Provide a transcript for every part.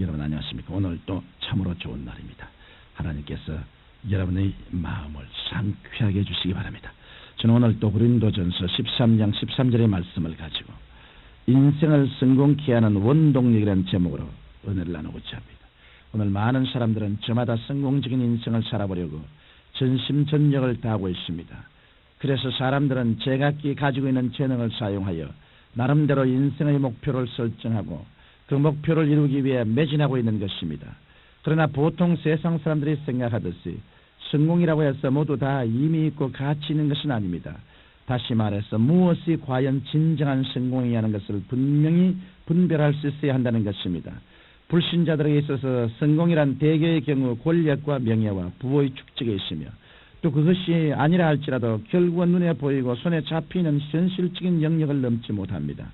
여러분 안녕하십니까? 오늘 또 참으로 좋은 날입니다. 하나님께서 여러분의 마음을 상쾌하게 해주시기 바랍니다. 저는 오늘 또 고린도전서 13장 13절의 말씀을 가지고 인생을 성공케 하는 원동력이라는 제목으로 은혜를 나누고자 합니다. 오늘 많은 사람들은 저마다 성공적인 인생을 살아보려고 전심전력을 다하고 있습니다. 그래서 사람들은 제각기 가지고 있는 재능을 사용하여 나름대로 인생의 목표를 설정하고 그 목표를 이루기 위해 매진하고 있는 것입니다. 그러나 보통 세상 사람들이 생각하듯이 성공이라고 해서 모두 다 의미 있고 가치 있는 것은 아닙니다. 다시 말해서 무엇이 과연 진정한 성공이냐는 것을 분명히 분별할 수 있어야 한다는 것입니다. 불신자들에게 있어서 성공이란 대개의 경우 권력과 명예와 부의 축적에 있으며 또 그것이 아니라 할지라도 결국은 눈에 보이고 손에 잡히는 현실적인 영역을 넘지 못합니다.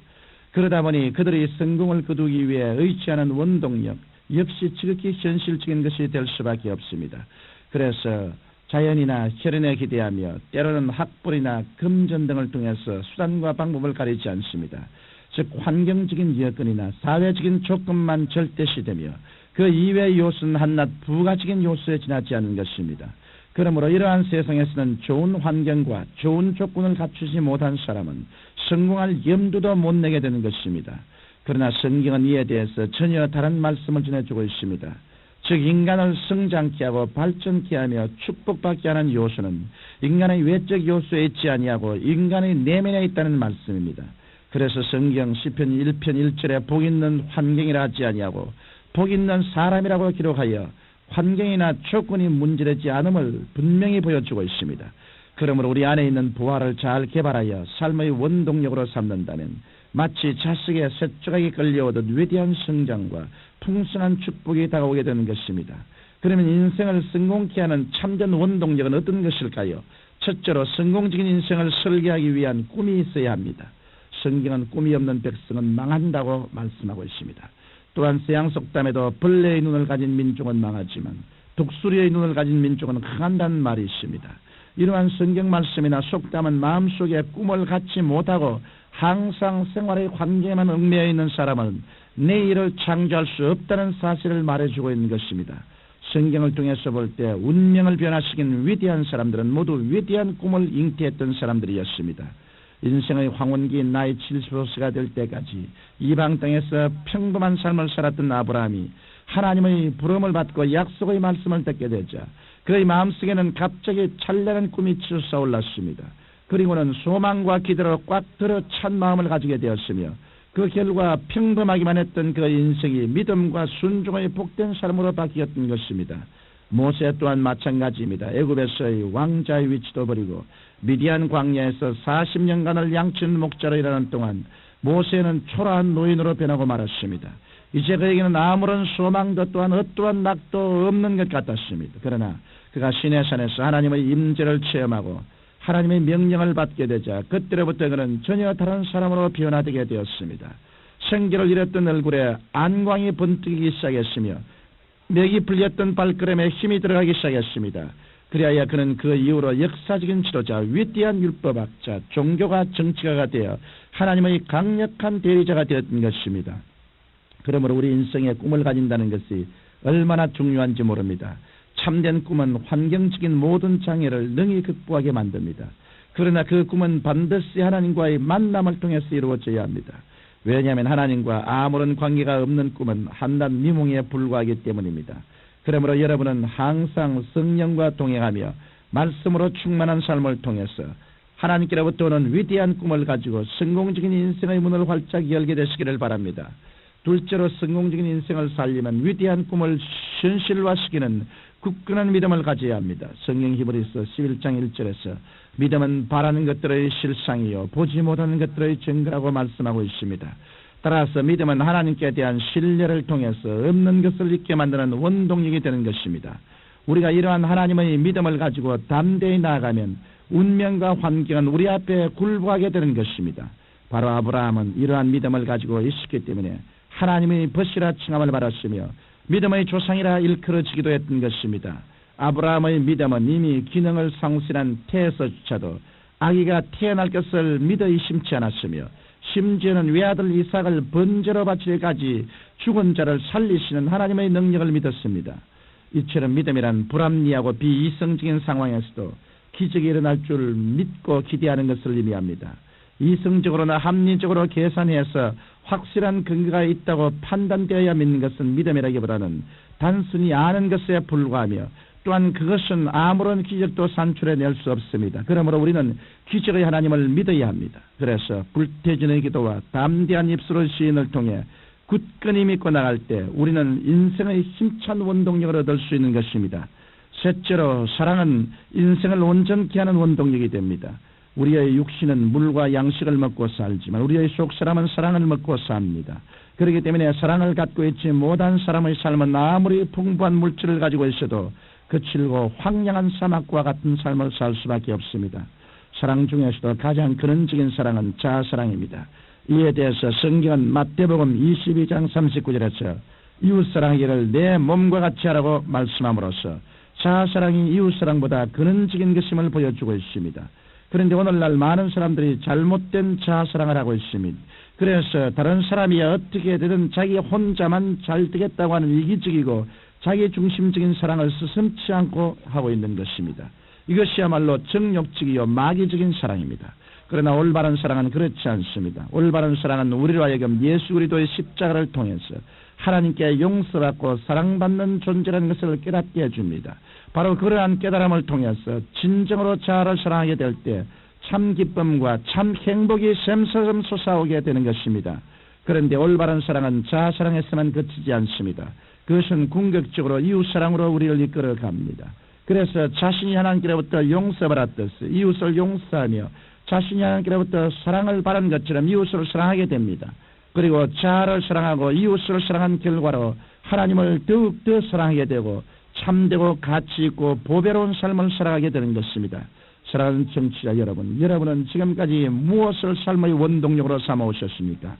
그러다 보니 그들이 성공을 거두기 위해 의지하는 원동력 역시 지극히 현실적인 것이 될 수밖에 없습니다. 그래서 자연이나 혈연에 기대하며 때로는 학벌이나 금전 등을 통해서 수단과 방법을 가리지 않습니다. 즉 환경적인 여건이나 사회적인 조건만 절대시되며 그 이외의 요소는 한낱 부가적인 요소에 지나지 않는 것입니다. 그러므로 이러한 세상에서는 좋은 환경과 좋은 조건을 갖추지 못한 사람은 성공할 염두도 못 내게 되는 것입니다. 그러나 성경은 이에 대해서 전혀 다른 말씀을 전해주고 있습니다. 즉 인간을 성장케 하고 발전케 하며 축복받게 하는 요소는 인간의 외적 요소에 있지 아니하고 인간의 내면에 있다는 말씀입니다. 그래서 성경 시편 1편 1절에 복 있는 환경이라 하지 아니하고 복 있는 사람이라고 기록하여 환경이나 조건이 문제되지 않음을 분명히 보여주고 있습니다. 그러므로 우리 안에 있는 부활을 잘 개발하여 삶의 원동력으로 삼는다면 마치 자식의 쇠조각이 끌려오듯 위대한 성장과 풍성한 축복이 다가오게 되는 것입니다. 그러면 인생을 성공케 하는 참된 원동력은 어떤 것일까요? 첫째로 성공적인 인생을 설계하기 위한 꿈이 있어야 합니다. 성경은 꿈이 없는 백성은 망한다고 말씀하고 있습니다. 또한 세양 속담에도 벌레의 눈을 가진 민족은 망하지만 독수리의 눈을 가진 민족은 강한다는 말이 있습니다. 이러한 성경 말씀이나 속담은 마음속에 꿈을 갖지 못하고 항상 생활의 관계에만 얽매여 있는 사람은 내일을 창조할 수 없다는 사실을 말해주고 있는 것입니다. 성경을 통해서 볼 때 운명을 변화시킨 위대한 사람들은 모두 위대한 꿈을 잉태했던 사람들이었습니다. 인생의 황혼기인 나이 70세가 될 때까지 이방 땅에서 평범한 삶을 살았던 아브라함이 하나님의 부름을 받고 약속의 말씀을 듣게 되자 그의 마음속에는 갑자기 찬란한 꿈이 치솟아 올랐습니다. 그리고는 소망과 기대로 꽉 들어 찬 마음을 가지게 되었으며 그 결과 평범하기만 했던 그 인생이 믿음과 순종의 복된 삶으로 바뀌었던 것입니다. 모세 또한 마찬가지입니다. 애굽에서의 왕자의 위치도 버리고 미디안 광야에서 40년간을 양치는 목자로 일하는 동안 모세는 초라한 노인으로 변하고 말았습니다. 이제 그에게는 아무런 소망도 또한 어떠한 낙도 없는 것 같았습니다. 그러나 그가 시내산에서 하나님의 임재를 체험하고 하나님의 명령을 받게 되자 그때로부터 그는 전혀 다른 사람으로 변화되게 되었습니다. 생기를 잃었던 얼굴에 안광이 번뜩이기 시작했으며 맥이 풀렸던 발걸음에 힘이 들어가기 시작했습니다. 그리하여 그는 그 이후로 역사적인 지도자, 위대한 율법학자, 종교가 정치가가 되어 하나님의 강력한 대리자가 되었던 것입니다. 그러므로 우리 인생의 꿈을 가진다는 것이 얼마나 중요한지 모릅니다. 참된 꿈은 환경적인 모든 장애를 능히 극복하게 만듭니다. 그러나 그 꿈은 반드시 하나님과의 만남을 통해서 이루어져야 합니다. 왜냐하면 하나님과 아무런 관계가 없는 꿈은 한낱 미몽에 불과하기 때문입니다. 그러므로 여러분은 항상 성령과 동행하며 말씀으로 충만한 삶을 통해서 하나님께로부터 오는 위대한 꿈을 가지고 성공적인 인생의 문을 활짝 열게 되시기를 바랍니다. 둘째로 성공적인 인생을 살리면 위대한 꿈을 현실화시키는 굳건한 믿음을 가져야 합니다. 성경 히브리서 11장 1절에서 믿음은 바라는 것들의 실상이요 보지 못하는 것들의 증거라고 말씀하고 있습니다. 따라서 믿음은 하나님께 대한 신뢰를 통해서 없는 것을 있게 만드는 원동력이 되는 것입니다. 우리가 이러한 하나님의 믿음을 가지고 담대히 나아가면 운명과 환경은 우리 앞에 굴복하게 되는 것입니다. 바로 아브라함은 이러한 믿음을 가지고 있었기 때문에 하나님의 벗이라 칭함을 받았으며 믿음의 조상이라 일컬어지기도 했던 것입니다. 아브라함의 믿음은 이미 기능을 상실한 태에서조차도 아기가 태어날 것을 믿어 의심치 않았으며 심지어는 외아들 이삭을 번제로 바치기까지 죽은 자를 살리시는 하나님의 능력을 믿었습니다. 이처럼 믿음이란 불합리하고 비이성적인 상황에서도 기적이 일어날 줄 믿고 기대하는 것을 의미합니다. 이성적으로나 합리적으로 계산해서 확실한 근거가 있다고 판단되어야 믿는 것은 믿음이라기보다는 단순히 아는 것에 불과하며 또한 그것은 아무런 기적도 산출해낼 수 없습니다. 그러므로 우리는 기적의 하나님을 믿어야 합니다. 그래서 불태진의 기도와 담대한 입술의 시인을 통해 굳건히 믿고 나갈 때 우리는 인생의 힘찬 원동력을 얻을 수 있는 것입니다. 셋째로 사랑은 인생을 온전케 하는 원동력이 됩니다. 우리의 육신은 물과 양식을 먹고 살지만 우리의 속 사람은 사랑을 먹고 삽니다. 그렇기 때문에 사랑을 갖고 있지 못한 사람의 삶은 아무리 풍부한 물질을 가지고 있어도 거칠고 황량한 사막과 같은 삶을 살 수밖에 없습니다. 사랑 중에서도 가장 근원적인 사랑은 자아사랑입니다. 이에 대해서 성경은 마태복음 22장 39절에서 이웃사랑하기를 내 몸과 같이 하라고 말씀함으로써 자아사랑이 이웃사랑보다 근원적인 것임을 보여주고 있습니다. 그런데 오늘날 많은 사람들이 잘못된 자아사랑을 하고 있습니다. 그래서 다른 사람이 어떻게 되든 자기 혼자만 잘 되겠다고 하는 이기적이고 자기 중심적인 사랑을 스슴치 않고 하고 있는 것입니다. 이것이야말로 정욕적이요 마귀적인 사랑입니다. 그러나 올바른 사랑은 그렇지 않습니다. 올바른 사랑은 우리로 하여금 예수 그리스도의 십자가를 통해서 하나님께 용서받고 사랑받는 존재라는 것을 깨닫게 해줍니다. 바로 그러한 깨달음을 통해서 진정으로 자아를 사랑하게 될 때 참 기쁨과 참 행복이 샘솟음 솟아오게 되는 것입니다. 그런데 올바른 사랑은 자아 사랑에서만 그치지 않습니다. 그것은 궁극적으로 이웃 사랑으로 우리를 이끌어 갑니다. 그래서 자신이 하나님께로부터 용서받았듯이 이웃을 용서하며 자신이 하나님께로부터 사랑을 받은 것처럼 이웃을 사랑하게 됩니다. 그리고 자아를 사랑하고 이웃을 사랑한 결과로 하나님을 더욱더 사랑하게 되고 참되고 가치 있고 보배로운 삶을 살아가게 되는 것입니다. 사랑하는 청취자 여러분, 여러분은 지금까지 무엇을 삶의 원동력으로 삼아 오셨습니까?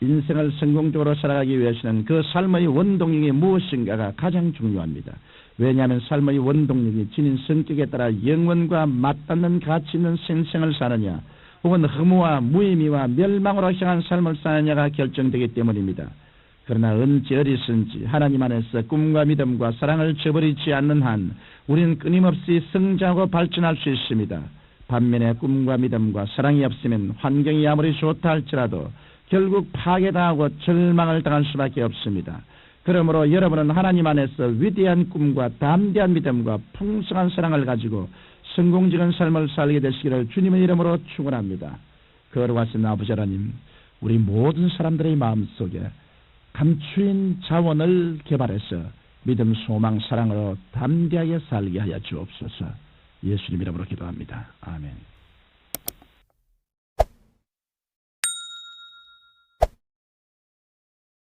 인생을 성공적으로 살아가기 위해서는 그 삶의 원동력이 무엇인가가 가장 중요합니다. 왜냐하면 삶의 원동력이 지닌 성격에 따라 영원과 맞닿는 가치 있는 생생을 사느냐, 혹은 허무와 무의미와 멸망으로 향한 삶을 사느냐가 결정되기 때문입니다. 그러나 언제 어디선지 하나님 안에서 꿈과 믿음과 사랑을 저버리지 않는 한 우리는 끊임없이 성장하고 발전할 수 있습니다. 반면에 꿈과 믿음과 사랑이 없으면 환경이 아무리 좋다 할지라도 결국 파괴당하고 절망을 당할 수밖에 없습니다. 그러므로 여러분은 하나님 안에서 위대한 꿈과 담대한 믿음과 풍성한 사랑을 가지고 성공적인 삶을 살게 되시기를 주님의 이름으로 축원합니다. 거룩하신 아버지 하나님, 우리 모든 사람들의 마음속에 감추인 자원을 개발해서 믿음, 소망, 사랑으로 담대하게 살게 하여 주옵소서. 예수님 이름으로 기도합니다. 아멘.